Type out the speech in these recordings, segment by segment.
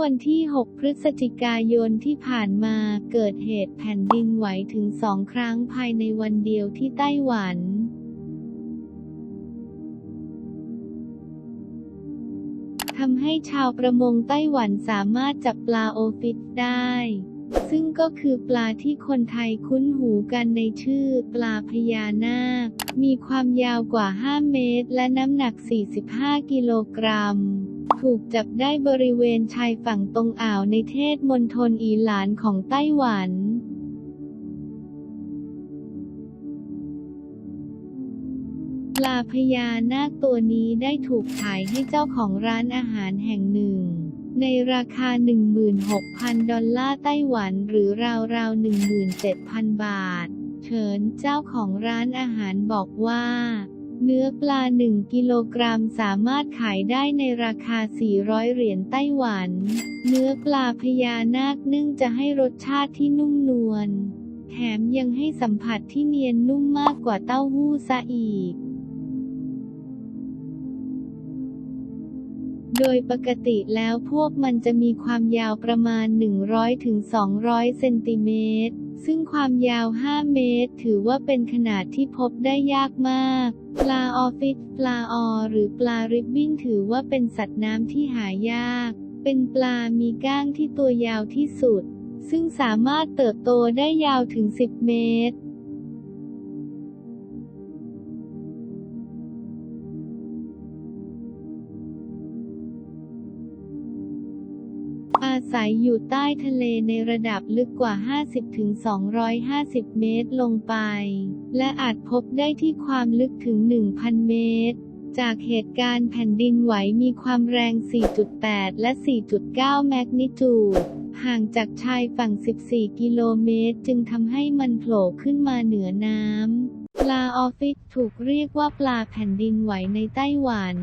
วันที่ 6 พฤศจิกายนที่ผ่านมาเกิดเหตุแผ่นดินไหวถึงสองครั้งภายในวันเดียวที่ไต้หวันทำให้ชาวประมงไต้หวันสามารถจับปลาโอฟิตได้ ซึ่งก็คือปลาที่คนไทยคุ้นหูกันในชื่อปลาพญานาค มีความยาวกว่า 5 เมตร และน้ำหนัก 45 กิโลกรัม ถูกจับได้บริเวณชายฝั่งตรงอ่าวในเทศมณฑลอีหลานของไต้หวันปลาพญานาคตัวนี้ได้ถูกขายให้เจ้าของร้านอาหารแห่งหนึ่ง ในราคา 16,000 ดอลลาร์ไต้หวันหรือราวๆ 17,000 บาท เฉินเจ้าของร้านอาหารบอกว่า เนื้อปลา 1 กิโลกรัมสามารถขายได้ในราคา 400 เหรียญไต้หวัน เนื้อปลาพญานาคนึ่งจะให้รสชาติที่นุ่มนวล แถมยังให้สัมผัสที่เนียนนุ่มมากกว่าเต้าหู้ซะอีกโดยปกติแล้วพวกมันจะมีความยาวประมาณ 100-200ถึงเซนติเมตร ซึ่งความยาว 5 เมตร ถือว่าเป็นขนาดที่พบได้ยากมาก ปลาออฟฟิศปลาออหรือปลาริบบิ้นถือว่าเป็นสัตว์น้ำที่หายาก เป็นปลามีก้างที่ตัวยาวที่สุด ซึ่งสามารถเติบโตได้ยาวถึง 10 เมตร อาศัยอยู่ใต้ทะเลในระดับลึกกว่า 50-250 เมตรลงไป และอาจพบได้ที่ความลึกถึง 1,000 เมตร จากเหตุการณ์แผ่นดินไหวมีความแรง 4.8 และ 4.9 แมกนิจูด ห่างจากชายฝั่ง 14 กิโลเมตร จึงทำให้มันโผล่ขึ้นมาเหนือน้ำ ปลาออฟฟิศถูกเรียกว่าปลาแผ่นดินไหวในไต้หวัน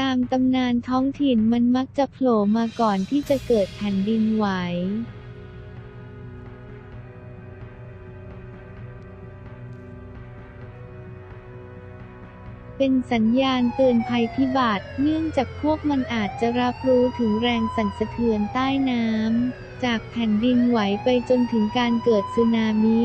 ตามตำนานท้องถิ่นมันมักจะโผล่มาก่อนที่จะเกิดแผ่นดินไหวเป็นสัญญาณเตือนภัยพิบัติ เนื่องจากพวกมันอาจจะรับรู้ถึงแรงสั่นสะเทือนใต้น้ำ จากแผ่นดินไหวไปจนถึงการเกิดสึนามิ